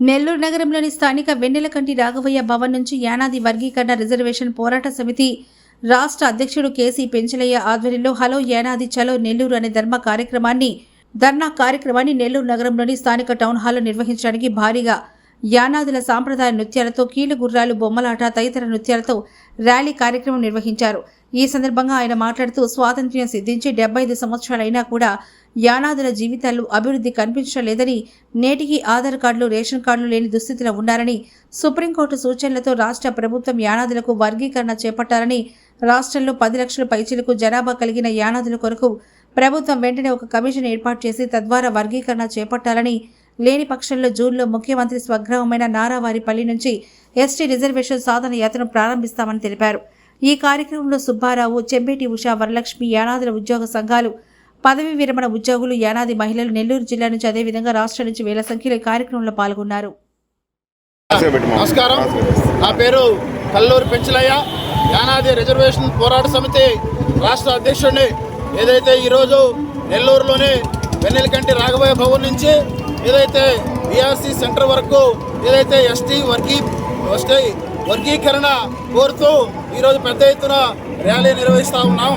నెల్లూరు నగరంలోని స్థానిక వెన్నెలకంటి రాఘవయ్య భవన్ నుంచి యానాది వర్గీకరణ రిజర్వేషన్ పోరాట సమితి రాష్ట్ర అధ్యక్షుడు కేసీ పెంచలయ్య ఆధ్వర్యంలో హలో యానాది చలో నెల్లూరు అనే ధర్మ కార్యక్రమాన్ని ధర్నా కార్యక్రమాన్ని నెల్లూరు నగరంలోని స్థానిక టౌన్ హాల్లో నిర్వహించడానికి భారీగా యానాదుల సాంప్రదాయ నృత్యాలతో కీలు గుర్రాలు బొమ్మలాట తదితర నృత్యాలతో ర్యాలీ కార్యక్రమం నిర్వహించారు. ఈ సందర్భంగా ఆయన మాట్లాడుతూ స్వాతంత్ర్యం సిద్ధించి డెబ్బై ఐదు సంవత్సరాలైనా కూడా యానాదుల జీవితాలు అభివృద్ధి కనిపించలేదని నేటికి ఆధార్ కార్డులు రేషన్ కార్డులు లేని దుస్థితిలో ఉన్నారని సుప్రీంకోర్టు సూచనలతో రాష్ట్ర ప్రభుత్వం యానాదులకు వర్గీకరణ చేపట్టాలని రాష్ట్రంలో పది లక్షల పైచీలకు జనాభా కలిగిన యానాదుల కొరకు ప్రభుత్వం వెంటనే ఒక కమిషన్ ఏర్పాటు చేసి తద్వారా వర్గీకరణ చేపట్టాలని లేని పక్షంలో జూన్లో ముఖ్యమంత్రి స్వగ్రామమైన నారావారిపల్లి నుంచి ఎస్టీ రిజర్వేషన్ సాధన యాత్రను ప్రారంభిస్తామని తెలిపారు. ఈ కార్యక్రమంలో సుబ్బారావు చెంబేటి ఉషా వరలక్ష్మి యానాదుల ఉద్యోగ సంఘాలు పదవి విరమణ ఉద్యోగులు యానాది మహిళలు నెల్లూరు జిల్లా నుంచి అదేవిధంగా రాష్ట్రం నుంచి వేల సంఖ్యలో కార్యక్రమంలో పాల్గొన్నారు. నమస్కారం. నా పేరు కల్లూరు పెంచలయ్య. యానాది రిజర్వేషన్ పోరాట సమితి రాష్ట్ర అధ్యక్షుడిని. ఏదైతే ఈరోజు నెల్లూరులోని వెన్నెలకంటి రాఘవయ్య భవన్ నుంచి ఏదైతే బీఆర్సీ సెంటర్ వరకు ఏదైతే ఎస్టీ వర్గీ ఎస్టీ వర్గీకరణ కోరుతూ ఈరోజు పెద్ద ఎత్తున ర్యాలీ నిర్వహిస్తూ ఉన్నాం.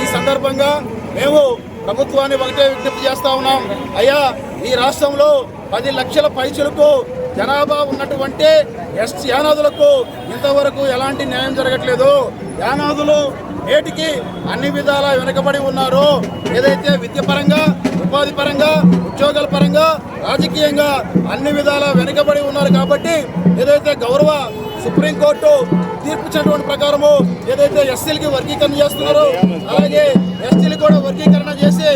ఈ సందర్భంగా మేము ప్రభుత్వాన్ని ఒకటే విజ్ఞప్తి చేస్తా ఉన్నాం. అయ్యా ఈ రాష్ట్రంలో పది లక్షల పైచులకు జనాభా ఉన్నటువంటి ఎస్టీ యానాదులకు ఇంతవరకు ఎలాంటి న్యాయం జరగట్లేదు. యానాదులు నేటికి అన్ని విధాలా వెనుకబడి ఉన్నారు. ఏదైతే విద్యపరంగా ఉపాధి పరంగా ఉద్యోగాల పరంగా రాజకీయంగా అన్ని విధాల వెనుకబడి ఉన్నారు కాబట్టి ఏదైతే గౌరవ సుప్రీంకోర్టు తీర్పు ఇచ్చినటువంటి ప్రకారము ఏదైతే ఎస్సీలకి వర్గీకరణ చేస్తున్నారో అలాగే ఎస్టీలు కూడా వర్గీకరణ చేసి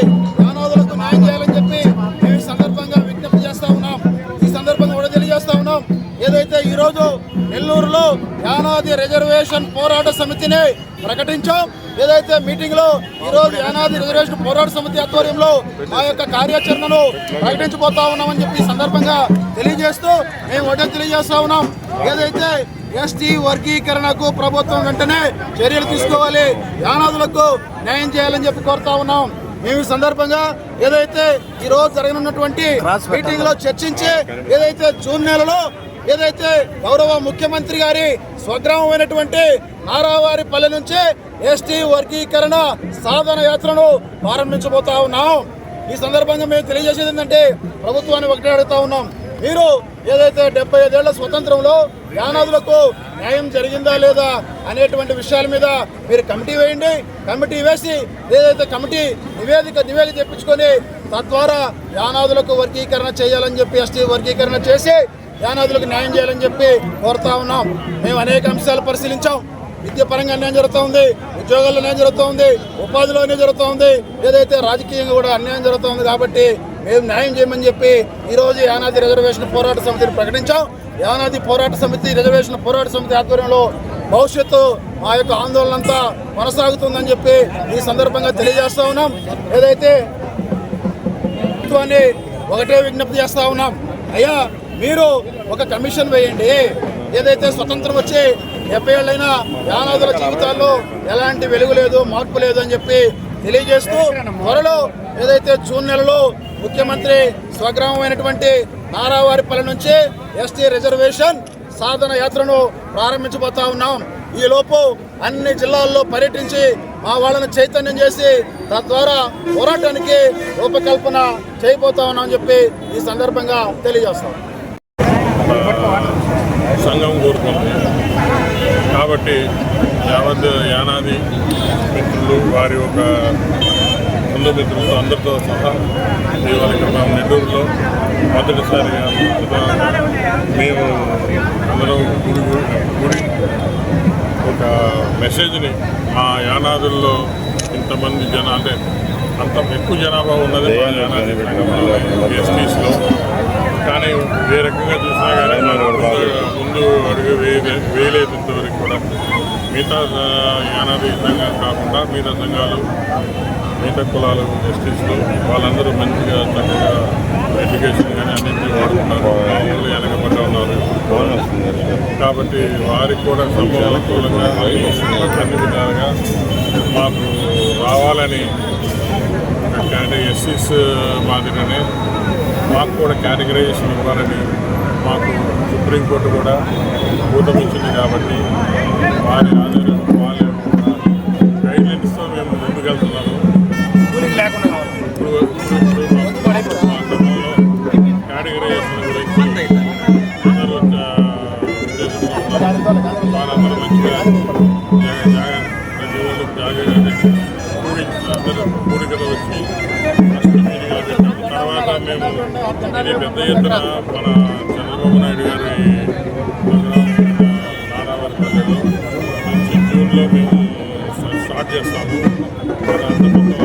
ఏదైతే ఈ రోజు నెల్లూరులో యానాది రిజర్వేషన్ పోరాట సమితిని ప్రకటించాం. ఏదైతే మీటింగ్లో ఈ రోజు యానాది రిజర్వేషన్ పోరాట సమితి ఆధ్వర్యంలో మా యొక్క కార్యాచరణను ప్రకటించబోతా ఉన్నామని చెప్పి సందర్భంగా తెలియజేస్తూ మేము ఒకటే తెలియజేస్తా ఉన్నాం. ఏదైతే ఎస్టీ వర్గీకరణకు ప్రభుత్వం వెంటనే చర్యలు తీసుకోవాలి యానాదులకు న్యాయం చేయాలని చెప్పి కోరుతా ఉన్నాం. మేము ఈ సందర్భంగా ఏదైతే ఈ రోజు జరగనున్నటువంటి మీటింగ్లో చర్చించి ఏదైతే జూన్ నెలలో ఏదైతే గౌరవ ముఖ్యమంత్రి గారి స్వగ్రామమైనటువంటి నారావారిపల్లె నుంచి ఎస్టీ వర్గీకరణ సాధన యాత్రను ప్రారంభించబోతా ఉన్నాం. ఈ సందర్భంగా మేము తెలియజేసేది ఏంటంటే ప్రభుత్వాన్ని ఒకటే అడుగుతా ఉన్నాం. మీరు ఏదైతే డెబ్బై ఐదేళ్ళ స్వతంత్రంలో యానాదులకు న్యాయం జరిగిందా లేదా అనేటువంటి విషయాల మీద మీరు కమిటీ వేయండి. కమిటీ వేసి ఏదైతే కమిటీ నివేదిక నివేదిక తెప్పించుకొని తద్వారా యానాదులకు వర్గీకరణ చేయాలని చెప్పి ఎస్టీ వర్గీకరణ చేసి యానాదులకు న్యాయం చేయాలని చెప్పి కోరుతా ఉన్నాం. మేము అనేక అంశాలు పరిశీలించాం. విద్యపరంగా అన్యాయం జరుగుతూ ఉంది. ఉద్యోగాల్లో అన్యాయం జరుగుతూ ఉంది. ఉపాధిలో అన్యాయం జరుగుతూ ఉంది. ఏదైతే రాజకీయంగా కూడా అన్యాయం జరుగుతూ ఉంది కాబట్టి మేము న్యాయం చేయమని చెప్పి ఈరోజు యానాది రిజర్వేషన్ పోరాట సమితిని ప్రకటించాం. యానాది పోరాట సమితి రిజర్వేషన్ పోరాట సమితి ఆధ్వర్యంలో భవిష్యత్తు మా యొక్క ఆందోళన అంతా కొనసాగుతుందని చెప్పి ఈ సందర్భంగా తెలియజేస్తూ ఉన్నాం. ఏదైతే ప్రభుత్వాన్ని ఒకటే విజ్ఞప్తి చేస్తూ ఉన్నాం. అయ్యా మీరు ఒక కమిషన్ వేయండి. ఏదైతే స్వతంత్రం వచ్చి డెబ్బై ఏళ్ళైనా యానాదుల జీవితాల్లో ఎలాంటి వెలుగు లేదు మార్పు లేదు అని చెప్పి తెలియజేస్తూ త్వరలో ఏదైతే జూన్ నెలలో ముఖ్యమంత్రి స్వగ్రామమైనటువంటి నారావారిపల్లి నుంచి ఎస్టీ రిజర్వేషన్ సాధన యాత్రను ప్రారంభించబోతా ఉన్నాం. ఈ లోపు అన్ని జిల్లాల్లో పర్యటించి మా వాళ్ళని చైతన్యం చేసి తద్వారా పోరాటానికి రూపకల్పన చేయబోతా ఉన్నామని చెప్పి ఈ సందర్భంగా తెలియజేస్తాం. సంఘం కోరుకుంది కాబట్టి యావత్ యానాది మిత్రులు వారి ఒక బంధుమిత్రులతో అందరితో సహా ఇవాళ ఇక్కడ మేము నెల్లూరులో మొదటిసారిగా మేము అందరం గుడి గుడి ఒక మెసేజ్ని మా యానాదుల్లో ఇంతమంది జన అంటే అంత ఎక్కువ జనాభా ఉన్నది మా యానాది ఎస్టీస్లో. కానీ ఏ రకంగా చూసినా కానీ ముందు అడుగు వేయలే వేయలేదు ఇంతవరకు కూడా మిగతా యానాది సంఘం కాకుండా మిగతా సంఘాలు మిగతా కులాలు ఎస్టీస్లో వాళ్ళందరూ మంచిగా చక్కగా ఎడ్యుకేషన్ కానీ అన్నింటినీ వాడుతున్నారు మామూలు వెనకబడ్డ ఉన్నారు. కాబట్టి వారికి కూడా సమూలంగా అన్ని విధాలుగా మాకు రావాలని అంటే ఎస్సీస్ మాదిరిగానే మాకు కూడా కేటగరైజేషన్ ఇవ్వాలని మాకు సుప్రీంకోర్టు కూడా ఊతమిచ్చింది కాబట్టి వారి ఆధారం వాళ్ళ గైడ్లైన్స్తో మేము ముందుకెళ్తున్నాము ఇప్పుడు క్రమంలో కేటగిరైజేషన్ గురించి అందరూ. వారందరూ మంచిగా కూడికత వచ్చి తర్వాత మేము ఇది పెద్ద ఎత్తున మన చంద్రబాబు నాయుడు జూన్లో మేము స్టార్ట్ చేస్తాము. అంతకుముందు